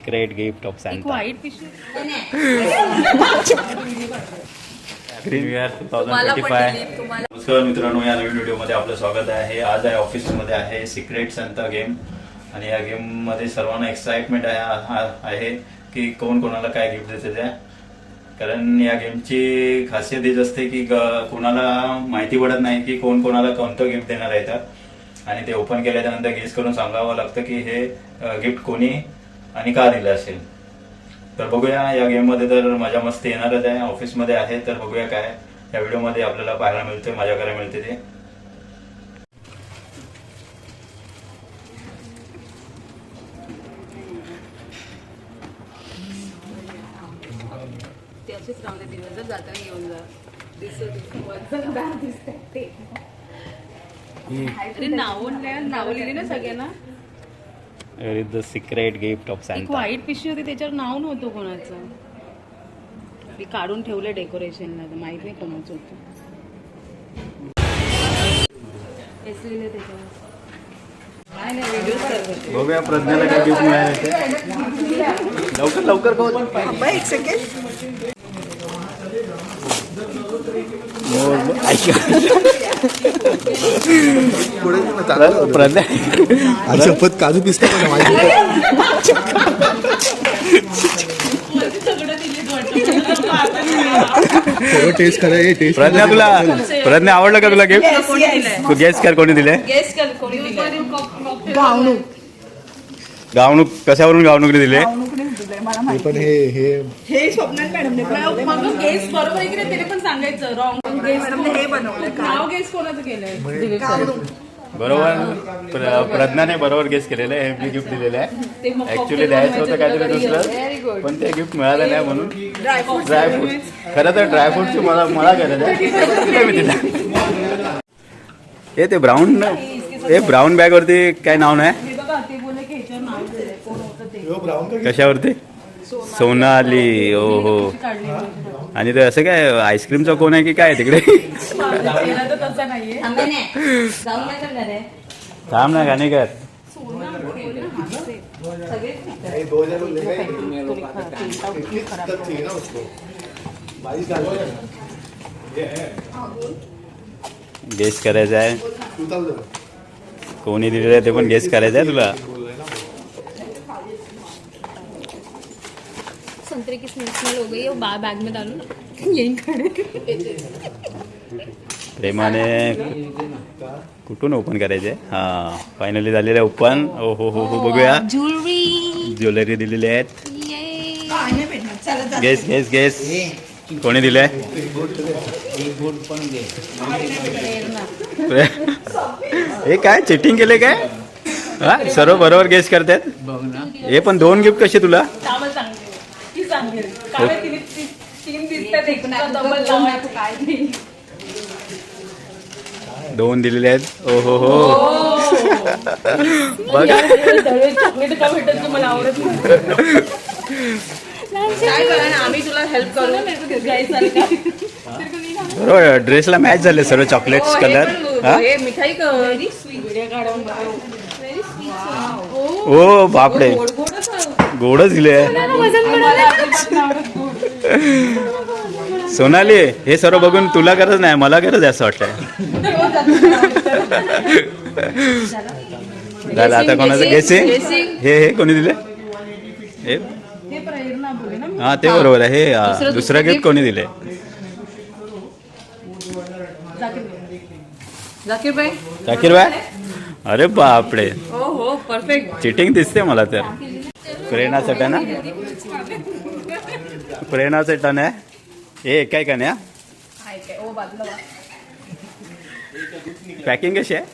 Great gift of एक Santa white नमस्कार मित्रांनो या नवीन व्हिडिओमध्ये आपलं स्वागत आहे. आज आहे ऑफिसमध्ये आहे सिक्रेट संता गेम आणि या गेममध्ये सर्वांना एक्साइटमेंट आहे की कोण कोणाला काय गिफ्ट देते त्या कारण या गेमची खासियत हीच असते की कोणाला माहिती पडत नाही की कोण कोणाला कोणतं गिफ्ट देणार आहे तर. आणि ते ओपन केल्याच्यानंतर गेस करून सांगावं लागतं की हे गिफ्ट कोणी आणि का दिलं असेल? तर बघूया या गेममध्ये तर मजा मस्ती येणारच आहे. ऑफिसमध्ये आहे तर बघूया काय या व्हिडिओमध्ये आपल्याला पाहायला मिळते मजा करायला मिळते ते. अरे नावं नावं लिहिली ना सगळ्यांना. Is the secret gift of एक सॅन्टा व्हाईट पिशवी होती त्याच्यावर नाव नव्हतं कोणाचं. मी काढून ठेवलं डेकोरेशनला तर माहीत नाही कोणाचं होतं. तेच त्याच्यावर. नाही नाही व्हिडिओ करत बघूया प्रज्ञाला काय गिफ्ट मिळालं ते. लवकर लवकर कहो एक सेकंड प्रज्ञा शपथ काजू पिस्ता टेस्ट करा टेस्ट प्रज्ञा तुला प्रज्ञा आवडलं का तुला गिफ्ट तू गेस कर कोणी दिले गेस कर कोणी दिलं गावणूक. कशावरून गावणूक दिले? हे पण हे हे मग गेस बरोबर आहे की नाही पण सांगायचं. रॉंग हे नाव गेस कोणाचं केलंय? बरोबर. प्र- प्रज्ञाने बरोबर गेस केलेलं आहे. हे मी गिफ्ट दिलेलं आहे. ते मग ऍक्च्युली द्यायचं होतं काहीतरी दुसरं. पण ते गिफ्ट मिळालं नाही म्हणून. ड्रायफ्रूट खरं तर ड्रायफ्रूटची मला मला गरज आहे. ते मी दिलं हे ते ब्राऊन हे ब्राऊन बॅग वरती काय नाव नाही? हे बघा ते बोलले की ह्याच्यावर नाव दिलंय. कोण होतं ते? ब्राऊन का कशावरती? सोनाली ओ हो. आणि ते असं काय आईस्क्रीमचा कोण आहे की काय तिकडे? थांब ना. गाणे काय? गेस करायचं आहे. कोणी दिलेलं आहे ते पण गेस करायचं आहे तुला. संतरे की स्मेल स्मेल हो गई है वो बैग में डालो ना। यहीं खड़े। प्रेमाने कुठून ओपन करायचे? हा फायनली झालेलं आहे ओपन. ओ हो हो हो बघूया. ज्वेलरी ज्वेलरी दिलेली आहेत. गेस गेस गेस कोणी दिले हे काय चिटिंग केले काय? हा सर्व बरोबर गेस करतात? हे पण दोन गिफ्ट कसे तुला? दोन दिलेले आहेत. ओ हो हो. बघा. चॉकलेट का भेटत मला आवडत नाही? काय करा ना आम्ही तुला हेल्प करू. बरोबर ड्रेसला मॅच झाले सर्व चॉकलेट्स हो, कलर मिठाई ओ बापडे गोड गोडच दिले. सोनाली हे सर्व बघून तुला गरज नाही मला गरज आहे असं वाटतंय झालं आता कोणाचं गेसिंग. हे हे कोणी दिले? हे? हा ते बरोबर आहे. हे हा, दुसरं गिफ्ट कोणी दिले? जाकीर भाई अरे बापडे हो हो परफेक्ट चिटिंग दिसते मला तर. प्रेरणा टन आहे. प्रेरणाचं टन आहे. हे काय का नाही पॅकिंग कशी आहे?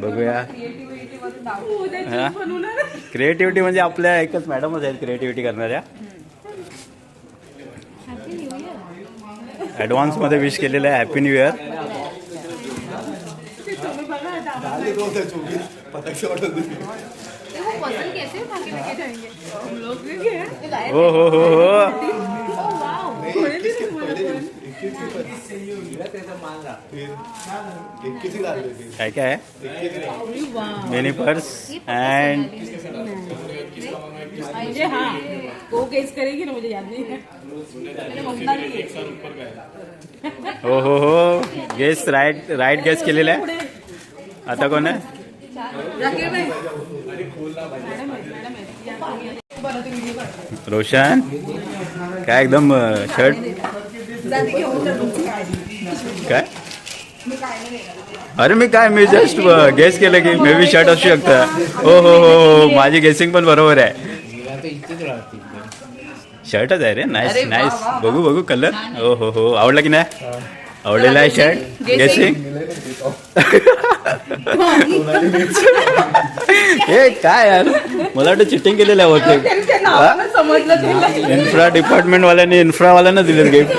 बघूया. क्रिएटिव्हिटी म्हणजे आपल्या एकच मॅडमच आहेत क्रिएटिव्हिटी करणाऱ्या. ऍडव्हान्समध्ये विश केलेलं आहे. हॅपी न्यू इयर डाले दो हजार चौबीस पतंग से ऑर्डर दी पसंद कैसे उठा के लेके जाएंगे हो हो हो हो इक्कीस ही लागले ते. काय काय आहे इक्कीस ही. मिनी पर्स अँड म्हणजे हा तो केस करेगी ना मुझे याद नहीं है मैंने ममता नहीं है हो हो हो गेस राईट राईट गेस केलेला आहे आता कोण आहे? रोशन? काय एकदम शर्ट. काय? अरे मी काय मी जस्ट गेस केलं की मे बी शर्ट असू शकतं. हो हो हो हो माझी गेसिंग पण बरोबर आहे. शर्टच आहे रे नाईस नाईस. बघू बघू कलर हो हो हो. आवडला की नाही? आवडलेला आहे शर्ट गेसिंग हे काय यार? मला वाटतं चिटिंग केलेलं आहे समजलं तुला इन्फ्रा डिपार्टमेंट वाल्यांनी इन्फ्रा वाल्यांना दिले गिफ्ट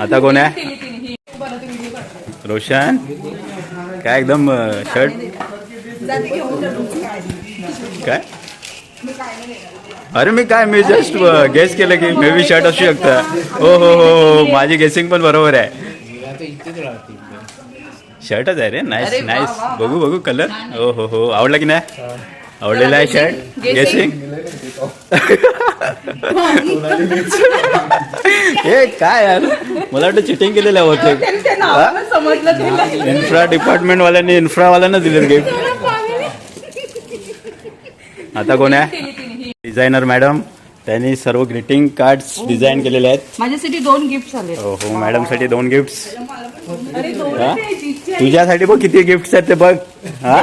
आता कोण आहे? रोशन? काय एकदम शर्ट जाती घेऊन जा. अरे मी काय मी जस्ट गेस केलं की मे बी शर्ट असू शकतं. हो हो हो हो माझी गेसिंग पण बरोबर आहे. शर्टच आहे रे नाईस नाईस. बघू बघू कलर हो हो हो. आवडला की नाही? आवडलेला आहे शर्ट. गेसिंग हे काय यार? मला वाटतं चिटिंग केलेलं आहे होते इन्फ्रा डिपार्टमेंट वाल्यांनी इन्फ्रा वाल्यांना दिले गिफ्ट आता कोण आहे? डिझायनर मॅडम त्यांनी सर्व ग्रीटिंग कार्ड्स डिझाईन केलेले आहेत माझ्यासाठी दोन गिफ्ट आले हो हो मॅडमसाठी दोन गिफ्ट अरे दोन हा? तुझ्यासाठी बघ किती गिफ्ट आहेत ते बघ हा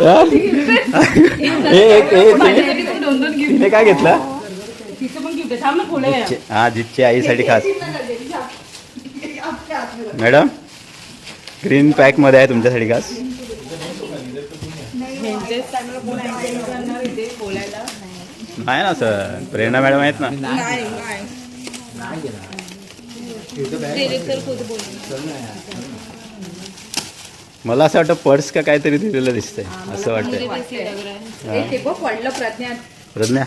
हा? हे एक हे ते- माझ्यासाठी पण दोन दोन गिफ्ट तिने काय घेतलं तिचं पण गिफ्ट आहे थांब ना खोले हा जितची आईसाठी खास मॅडम ग्रीन पॅकमध्ये आहे तुमच्यासाठी खास नाही ना सर प्रेरणा मॅडम आहेत ना. मला असं वाटतं पर्स का काहीतरी दिलेलं दिसतंय असं वाटतंय. हे ते बघ. पडलं प्रज्ञात प्रज्ञा.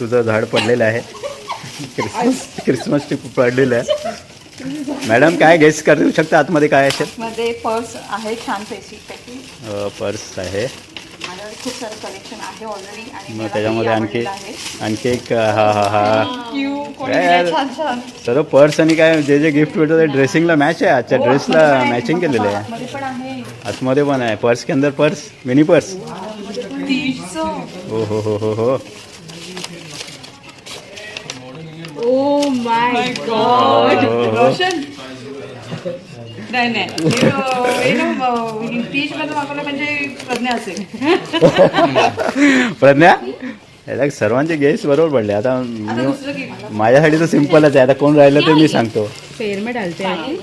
तुझं झाड पडलेलं आहे. क्रिसमस क्रिसमस ट्री पडलेलं आहे. मॅडम काय गेस करू शकता आतमध्ये काय असेल? मध्ये पर्स आहे छान पैसे पैकी पर्स आहे. खूप सारं कलेक्शन आहे ऑलरेडी आणि मग त्याच्यामध्ये हे आणखी. आणखी एक हा हा हा. सर्व पर्स आणि काय जे जे गिफ्ट भेटतं ते ड्रेसिंगला मॅच आहे. आजच्या ड्रेसला मॅचिंग केलेलं आहे. आतमध्ये पण आहे. पर्स के अंदर पर्स मिनी पर्स हो हो हो हो हो. ओ माय हो, हो, हो. रोशन. नाही नाही. तीसमध्ये मागवलं म्हणजे प्रज्ञा असेल. प्रज्ञा? याला सर्वांचे गेस बरोबर पडले. आता मी माझ्यासाठी तर सिम्पलच आहे. आता कोण राहिलं ते मी सांगतो. डालते हैं.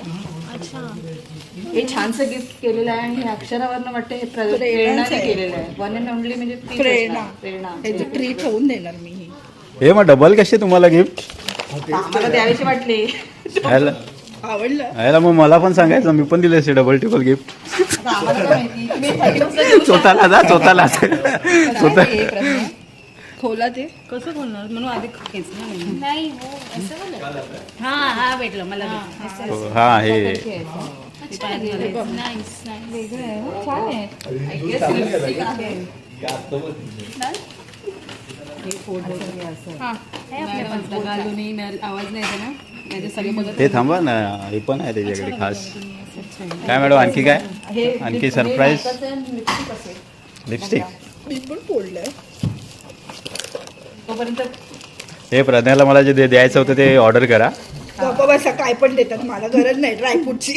हे छानसं गिफ्ट केलेलं आहे आणि हे अक्षरावरनं वाटतं हे प्रेरणाने केलेलं आहे. वन अँड ओनली म्हणजे प्रेरणा. प्रेरणा. ह्याची ट्री ठेवून देणार मी. ही मग डबल कसे तुम्हाला गिफ्ट आम्हाला द्यावेचे वाटले. आवडलं. मग मला पण सांगायचं मी पण दिले असे डबल टिबल गिफ्ट स्वतःला जा स्वतःला स्वतः हे प्रश्न. खोला ते कसं बोलणार? म्हणून आधी नाही नाही हो हा हा भेटलं मला. हो, हा हे हो, हां आवाज नाही येते ना? ते थांबा ना हे पण आहे त्याच्याकडे खास. काय मॅडम आणखी काय? आणखी सरप्राईज लिपस्टिक हे प्रज्ञाला मला जे दे- द्यायचं होतं ते ऑर्डर करा. बाबा बसा काय पण देतात. मला गरज नाही ड्रायफ्रूटची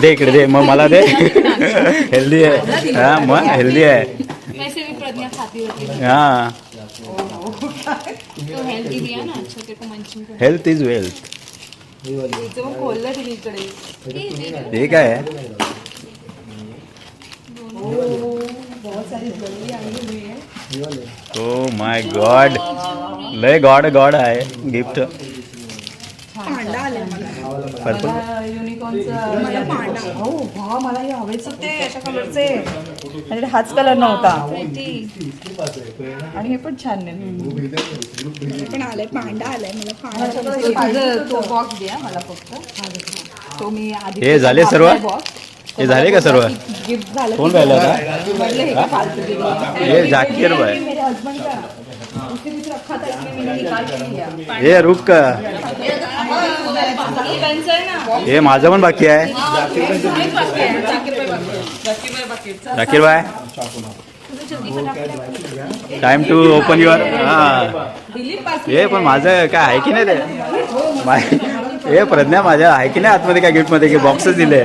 दे इकडे दे. मग मला दे. हेल्दी आहे. हा मग हेल्दी आहे. प्रज्ञा खाती होती. हा. तो हेल्थी दिया ना छोटे को मंचिंग हेल्थ इज वेल्थ तिचं मग खोललं तिने इकडे हे? काय आहे ओ माय गॉड लय गॉड गॉड आहे गिफ्ट। अंडा आले मला पर्पल मला युनिकॉर्नचं हो मला हे हवेच होते अशा कलरचे हाच कलर नव्हता. आणि हे पण छान आहे. पण आलाय पांडा आलाय मला पांडा माझं तो बॉक्स द्या मला फक्त. तो मी आधी हे झाले सर्व? हे झाले का सर्व? गिफ्ट झालं कोण राहिलं हे हे जाकीर बाय मेरे हस्बैंड का. उसके कुछ रखा था इसलिए मैंने निकाल के हे रुक हे माझं पण बाकी आहे. Zakir bye time to open your हा. हे पण माझं काय आहे की नाही ते हे प्रज्ञा माझ्या आहे की नाही आतमध्ये काय गिफ्टमध्ये की बॉक्सच दिले?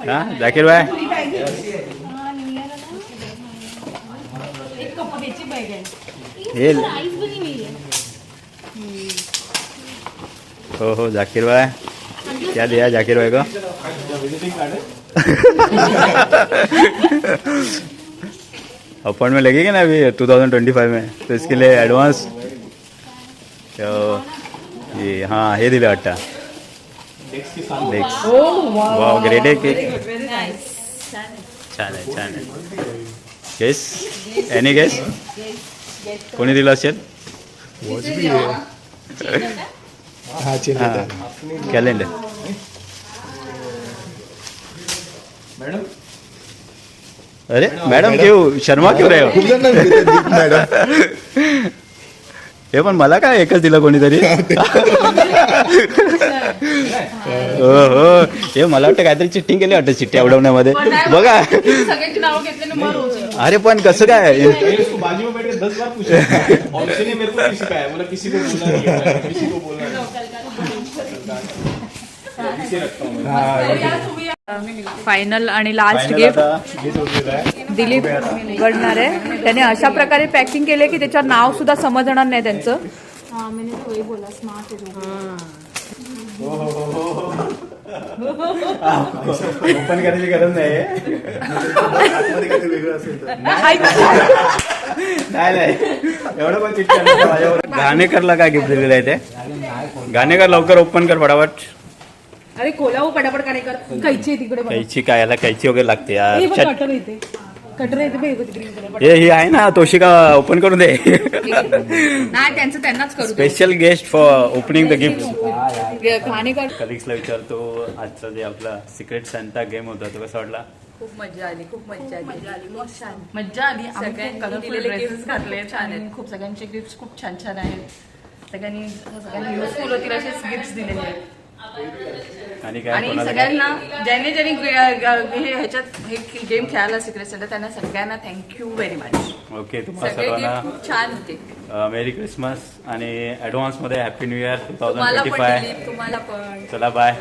हा जाकीर बाय हे प्राइस बनी हो हो जाकीर भाई। क्या दिया जाकिर भाई को? अपॉइंटमेंट लगेगी ना अभी 2025 में? तो इसके लिए एडवांस तो ये हाँ हे दिलं वाटतं डेक्स वा ग्रेट आहे केक छान आहे छान आहे गेस एनी गेस कोणी दिलं असेल हा चेंज हाँ कैलेंडर अरे मॅडम क्यों शर्मा क्यों रहे हो खूप जण देतात मॅडम. हे पण मला काय एकच दिलं कोणीतरी? हो हो हे. मला वाटतं काहीतरी चिट्टिंग केली वाटतं चिठ्ठी उडवण्यामध्ये बघा. अरे पण कसं काय? दस बार पूछा और उसने मेरे को किसी का है बोला किसी को बोलना नहीं है किसी को बोलना नहीं है। इसे रखता हूँ मैं फायनल आणि लास्ट गिफ्ट दिलीप गडणार आहे त्याने अशा प्रकारे पॅकिंग केले की त्याच्यावर नाव सुद्धा समजणार नाही त्यांचं. हाँ मैंने तो वही बोला स्मार्ट है. ओपन करायची गरज नाही आतमध्ये काहीतरी वेगळं असेल तर नाही नाही. एवढं पण चिठ्ठी आणली का माझ्यावर. घाणेकरला काय गिफ्ट दिलेलं आहे ते? घाणेकर लवकर ओपन कर फटाफट. अरे कोला पटापट काय कर कैची आहे तिकडे बघ. कैची काय याला कैची वगैरे लागते यार. बघ कटर येते बघ ग्रीन कलर हे ही आहे ना तोशिका ओपन करून दे. नाही त्यांचं त्यांनाच करू special guest for opening the gift Ghanekar कलिग्सला विचारतो आजचा जे आपला सिक्रेट सॅन्टा गेम होता तो कसा वाटला? खूप मजा आली खूप मजा आली. मजा आली मस्त. छान मज्जा आली. सगळ्यांनी खूप कलरफुल दिलेले ड्रेसेस gifts घातले खूप छान छान आहेत. खूप सगळ्यांचे गिफ्ट खूप छान छान आहेत. सगळ्यांनी सगळ्यांनी युजफुल होतील असेच गिफ्ट दिलेले आहेत. आणि सगळ्यांना ज्यांनी ज्यांनी हे ह्याच्यात हे गेम खेळायला सिक्रेट सेंटर त्यांना सगळ्यांना थँक्यू व्हेरी मच ओके तुम्हाला सर्वांना छान होते. मेरी क्रिसमस आणि ॲडव्हान्समध्ये happy new year two thousand twenty five तुम्हाला पण. चला बाय